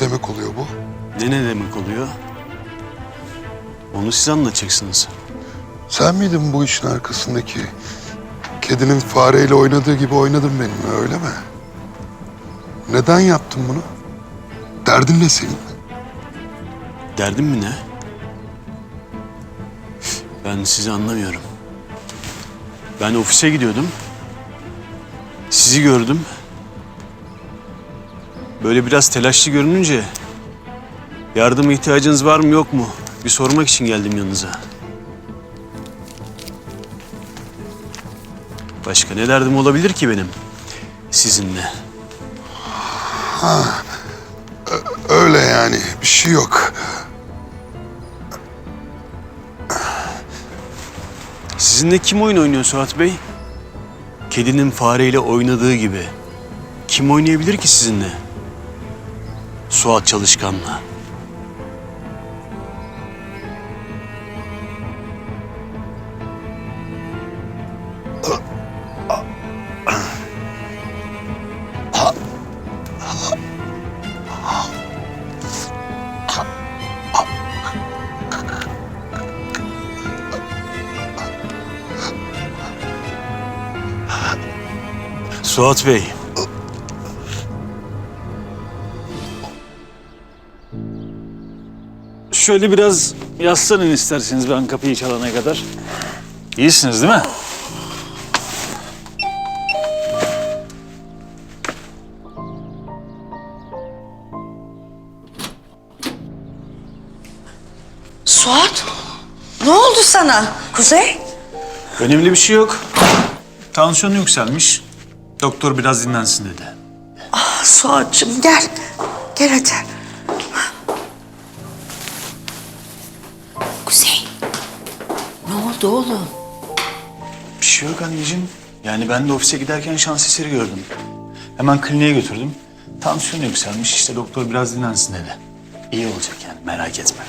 Ne demek oluyor bu? Ne ne demek oluyor? Onu siz anlatacaksınız. Sen miydin bu işin arkasındaki? Kedinin fareyle oynadığı gibi oynadın benimle öyle mi? Neden yaptın bunu? Derdin ne senin? Derdin mi ne? Ben sizi anlamıyorum. Ben ofise gidiyordum. Sizi gördüm. Böyle biraz telaşlı görününce yardıma ihtiyacınız var mı yok mu? Bir sormak için geldim yanınıza. Başka ne derdim olabilir ki benim sizinle? Öyle yani bir şey yok. Sizinle kim oyun oynuyor Suat Bey? Kedinin fareyle oynadığı gibi. Kim oynayabilir ki sizinle? Suat Çalışkan'la. Suat Bey. Şöyle biraz yaslanın isterseniz ben kapıyı çalana kadar. İyisiniz değil mi? Suat, ne oldu sana? Kuzey? Önemli bir şey yok. Tansiyonu yükselmiş. Doktor biraz dinlensin dedi. Ah, Suat'cığım gel. Gel hadi. Oldu oğlum? Bir şey yok anneciğim. Yani ben de ofise giderken şans eseri gördüm. Hemen kliniğe götürdüm. Tansiyonu yükselmiş. İşte doktor biraz dinlensin dedi. İyi olacak yani merak etme.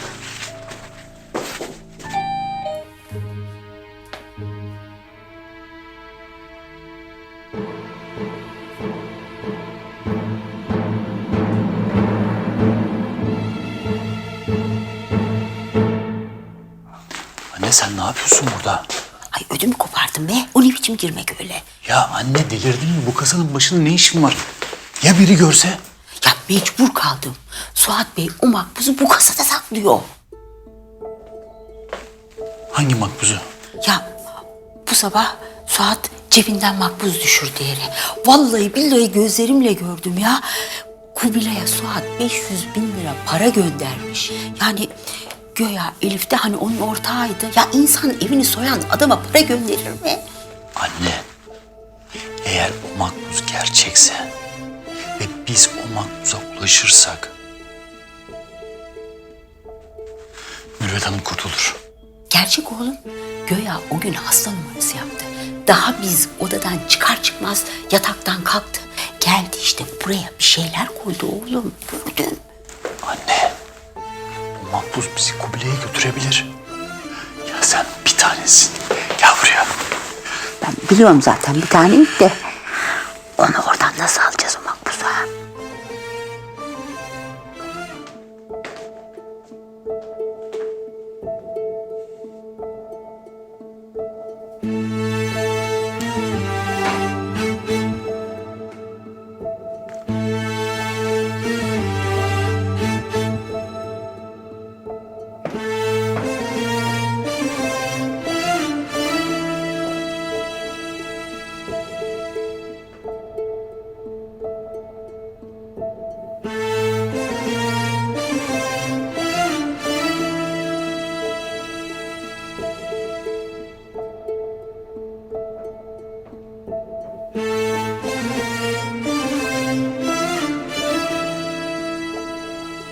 Yapıyorsun burada? Ay ödümü kopardım be. O ne biçim girmek öyle? Ya anne delirdin mi? Bu kasanın başında ne işin var? Ya biri görse? Ya mecbur kaldım. Suat Bey o makbuzu bu kasada saklıyor. Hangi makbuzu? Ya bu sabah Suat cebinden makbuz düşürdü yere. Vallahi billahi gözlerimle gördüm ya. Kubilay'a Suat 500 bin lira para göndermiş. Yani göya Elif de hani onun ortağıydı. Ya insan evini soyan adama para gönderir mi? Anne, eğer o makbuz gerçekse ve biz o makbuza ulaşırsak Mürvet Hanım kurtulur. Gerçek oğlum. Göya o gün hasta numarası yaptı. Daha biz odadan çıkar çıkmaz yataktan kalktı. Geldi işte buraya bir şeyler koydu oğlum. Gördüm. Makbuz bizi Kubilay'a götürebilir. Ya sen bir tanesin. Gel buraya. Ben biliyorum zaten bir tane de.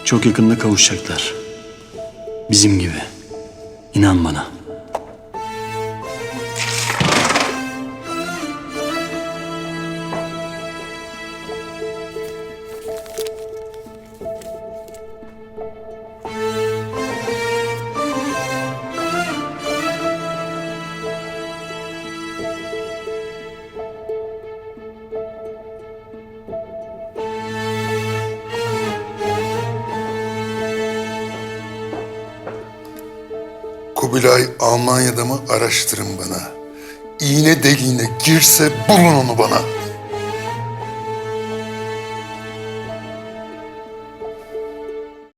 Çok yakında kavuşacaklar. Bizim gibi. İnan bana. Kubilay Almanya'da mı araştırın bana. İğne deliğine girse bulun onu bana.